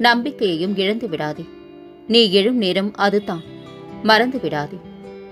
நம்பிக்கையையும் இழந்து விடாதே. நீ எழும் நேரம் அதுதான். மறந்து விடாதே.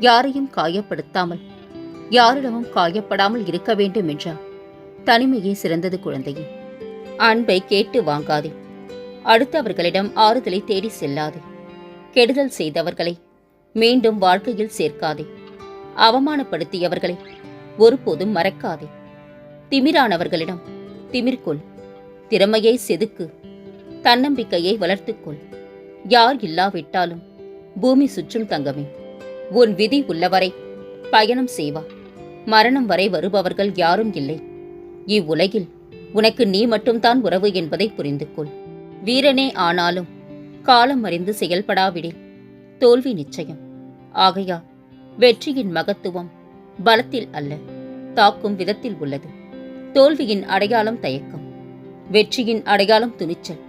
யாரையும் காயப்படுத்தாமல் யாரிடமும் காயப்படாமல் இருக்க வேண்டும் என்றார் தனிமையே சிறந்தது குழந்தையே. அன்பை கேட்டு வாங்காதே. அடுத்தவர்களிடம் ஆறுதலை தேடி செல்லாதே. கெடுதல் செய்தவர்களை மீண்டும் வாழ்க்கையில் சேர்க்காதே. அவமானப்படுத்தியவர்களை ஒருபோதும் மறக்காதே. திமிரானவர்களிடம் திமிர்கொள். திறமையை செதுக்கு. தன்னம்பிக்கையை வளர்த்துக்கொள். யார் இல்லாவிட்டாலும் பூமி சுற்றும் தங்கமே. உன் விதி உள்ளவரை பயணம் செய்வா. மரணம் வரை வருபவர்கள் யாரும் இல்லை. இவ்வுலகில் உனக்கு நீ மட்டும்தான் உறவு என்பதை புரிந்து கொள் வீரனே ஆனாலும் காலம் அறிந்து செயல்படாவிடில். தோல்வி நிச்சயம். ஆகையா வெற்றியின் மகத்துவம் பலத்தில் அல்ல தாக்கும் விதத்தில் உள்ளது. தோல்வியின் அடையாளம் தயக்கம். வெற்றியின் அடையாளம் துணிச்சல்.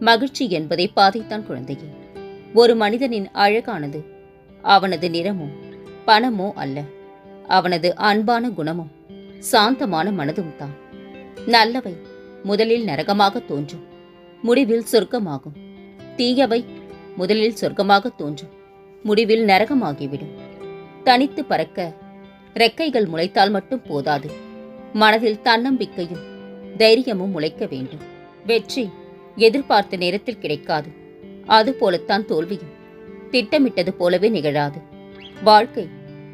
மகிழ்ச்சி என்பதை பாதைத்தான் குழந்தையே. ஒரு மனிதனின் அழகானது அவனது நிறமோ பணமோ அல்ல அவனது அன்பான குணமும் சாந்தமான மனதும் தான். நல்லவை முதலில் நரகமாக தோன்றும் முடிவில் சொர்க்கமாகும். தீயவை முதலில் சொர்க்கமாக தோன்றும் முடிவில் நரகமாகிவிடும். தனித்து பறக்க ரெக்கைகள் முளைத்தால் மட்டும் போதாது மனதில் தன்னம்பிக்கையும் தைரியமும் முளைக்க வேண்டும். வெற்றி எதிர்பார்த்த நேரத்தில் கிடைக்காது. அதுபோலத்தான் தோல்வியும். திட்டமிட்டது போலவே நிகழாது. வாழ்க்கை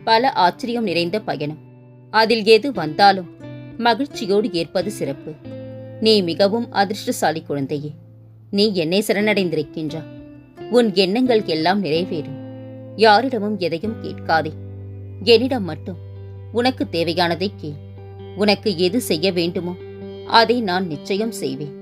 பல ஆச்சரியம் நிறைந்த பயணம். அதில் எது வந்தாலும் மகிழ்ச்சியோடு ஏற்பது சிறப்பு. நீ மிகவும் அதிர்ஷ்டசாலி குழந்தையே. நீ என்னை சரணடைந்திருக்கின்றா. உன் எண்ணங்கள் எல்லாம் நிறைவேறும் யாரிடமும் எதையும் கேட்காதே. என்னிடம் மட்டும் உனக்கு தேவையானதை கேள். உனக்கு எது செய்ய வேண்டுமோ அதை நான் நிச்சயம் செய்வேன்.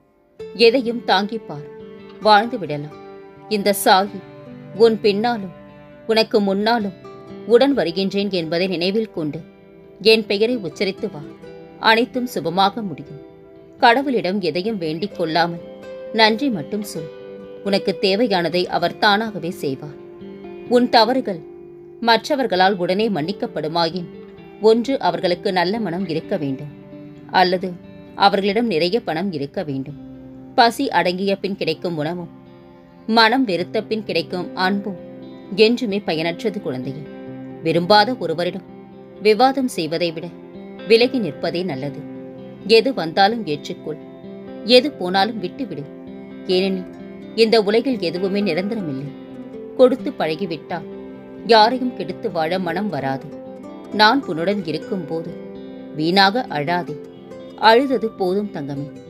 எதையும் தாங்கிப்பார். வாழ்ந்து விடலாம். இந்த சாகி உன் பின்னாலும் உனக்கு முன்னாலும் உடன் வருகின்றேன் என்பதை நினைவில் கொண்டு என் பெயரை உச்சரித்து வா. அனைத்தும் சுபமாக முடியும். கடவுளிடம் எதையும் வேண்டிக் கொள்ளாமல் நன்றி மட்டும் சொல். உனக்கு தேவையானதை அவர் தானாகவே செய்வார். உன் தவறுகள் மற்றவர்களால் உடனே மன்னிக்கப்படுமாயின் ஒன்று அவர்களுக்கு நல்ல மனம் இருக்க வேண்டும். அல்லது அவர்களிடம் நிறைய பணம் இருக்க வேண்டும். பசி அடங்கிய பின் கிடைக்கும் உணவும். மனம் வெறுத்த பின் கிடைக்கும் அன்பும் என்றுமே பயனற்றது குழந்தையே. விரும்பாத ஒருவரிடம் விவாதம் செய்வதை விட விலகி நிற்பதே நல்லது. எது வந்தாலும் ஏற்றுக்கொள். எது போனாலும் விட்டுவிடு. ஏனெனில் இந்த உலகில் எதுவுமே நிரந்தரமில்லை. கொடுத்து பழகிவிட்டால் யாரையும் கெடுத்து வாழ மனம் வராது. நான் உன்னுடன் இருக்கும்போது வீணாக அழாதே. அழுதது போதும் தங்கமே.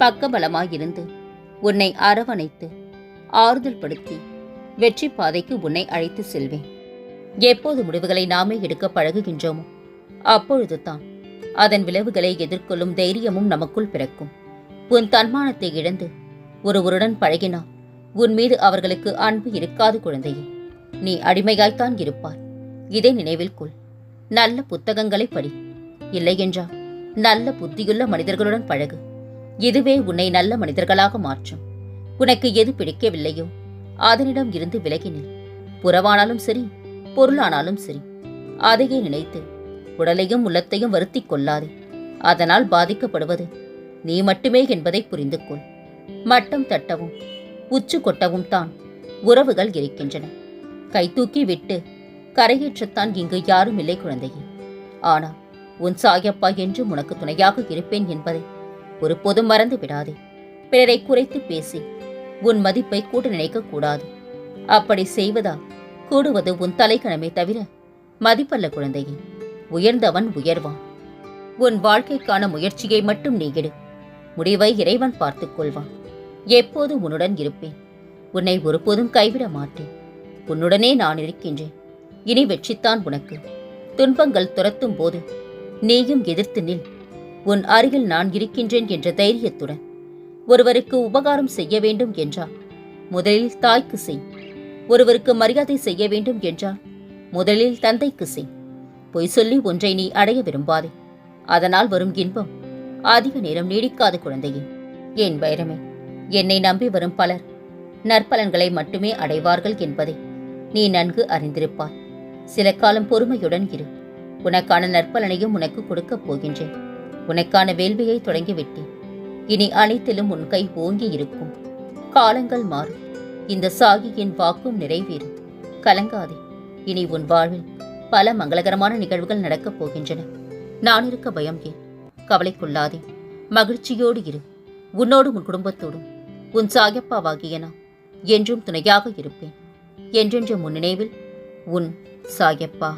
பக்கபலமாயிருந்து உன்னை அரவணைத்து ஆறுதல் படுத்தி வெற்றி பாதைக்கு உன்னை அழைத்து செல்வேன். எப்போது முடிவுகளை நாமே எடுக்க பழகுகின்றோமோ அப்பொழுது தான் அதன் விளைவுகளை எதிர்கொள்ளும் தைரியமும் நமக்குள் பிறக்கும். உன் தன்மானத்தை இழந்து ஒருவருடன் பழகினால் உன் மீது அவர்களுக்கு அன்பு இருக்காது குழந்தையே. நீ அடிமையாய்த்தான் இருப்பார் இதை நினைவில் கொள். நல்ல புத்தகங்களை படி. இல்லையென்றால் நல்ல புத்தியுள்ள மனிதர்களுடன் பழகு. இதுவே உன்னை நல்ல மனிதர்களாக மாற்றும். உனக்கு எது பிடிக்கவில்லையோ அதனிடம் இருந்து விலகினில் புறவானாலும் சரி பொருளானாலும் சரி அதையே நினைத்து உடலையும் உள்ளத்தையும் வருத்திக் கொள்ளாதே. அதனால் பாதிக்கப்படுவது நீ மட்டுமே என்பதை புரிந்து கொள் மட்டம் தட்டவும் உச்சு கொட்டவும் தான் உறவுகள் இருக்கின்றன. கை தூக்கி விட்டு கரையேற்றத்தான் இங்கு யாரும் இல்லை குழந்தையே. ஆனால் உன் சாயப்பா என்றும் உனக்கு துணையாக இருப்பேன் என்பதை ஒருபோதும் மறந்து விடாதே. பிறரை குறைத்து பேசி. உன் மதிப்பை கூட்டு நினைக்க கூடாது. அப்படி செய்வதா? கூடுவது உன் தலைக்கணமே தவிர மதிப்பல்ல குழந்தையே. உயர்ந்தவன் உயர்வான். உன் வாழ்க்கைக்கான முயற்சியை மட்டும் நீ எடு. முடிவை இறைவன் பார்த்துக் கொள்வான். எப்போது உன்னுடன் இருப்பேன்? உன்னை ஒருபோதும் கைவிட மாட்டேன். உன்னுடனே நான் இருக்கின்றேன். இனி வெற்றித்தான் உனக்கு. துன்பங்கள் துரத்தும் போது நீயும் எதிர்த்து நில். உன் அருகில் நான் இருக்கின்றேன் என்ற தைரியத்துடன். ஒருவருக்கு உபகாரம் செய்ய வேண்டும் என்றால் முதலில் தாய்க்கு செய். ஒருவருக்கு மரியாதை செய்ய வேண்டும் என்றால் முதலில் தந்தைக்கு செய். பொய் சொல்லி ஒன்றை நீ அடைய விரும்பாதே. அதனால் வரும் இன்பம். அதிக நேரம் நீடிக்காது குழந்தையே. என் வைரமே? என்னை நம்பி வரும் பலர் நற்பலன்களை மட்டுமே அடைவார்கள் என்பதை. நீ நன்கு அறிந்திருப்பாய். சில காலம் பொறுமையுடன் இரு. உனக்கான நற்பலனையும் உனக்கு கொடுக்கப் போகின்றேன். உனக்கான வேள்வியை தொடங்கிவிட்டேன். இனி அனைத்திலும் உன் கை ஓங்கி இருக்கும். காலங்கள் மாறும். இந்த சாகியின் வாக்கும் நிறைவேறும். கலங்காதே. இனி உன் வாழ்வில் பல மங்களகரமான நிகழ்வுகள் நடக்கப் போகின்றன. நான் இருக்க பயம் ஏன்? கவலைக்குள்ளாதே மகிழ்ச்சியோடு இரு. உன்னோடு உன் குடும்பத்தோடும். உன் சாயப்பாவாகிய நான் என்றும் துணையாக இருப்பேன். என்றென்று முன் நினைவில் உன் சாயப்பா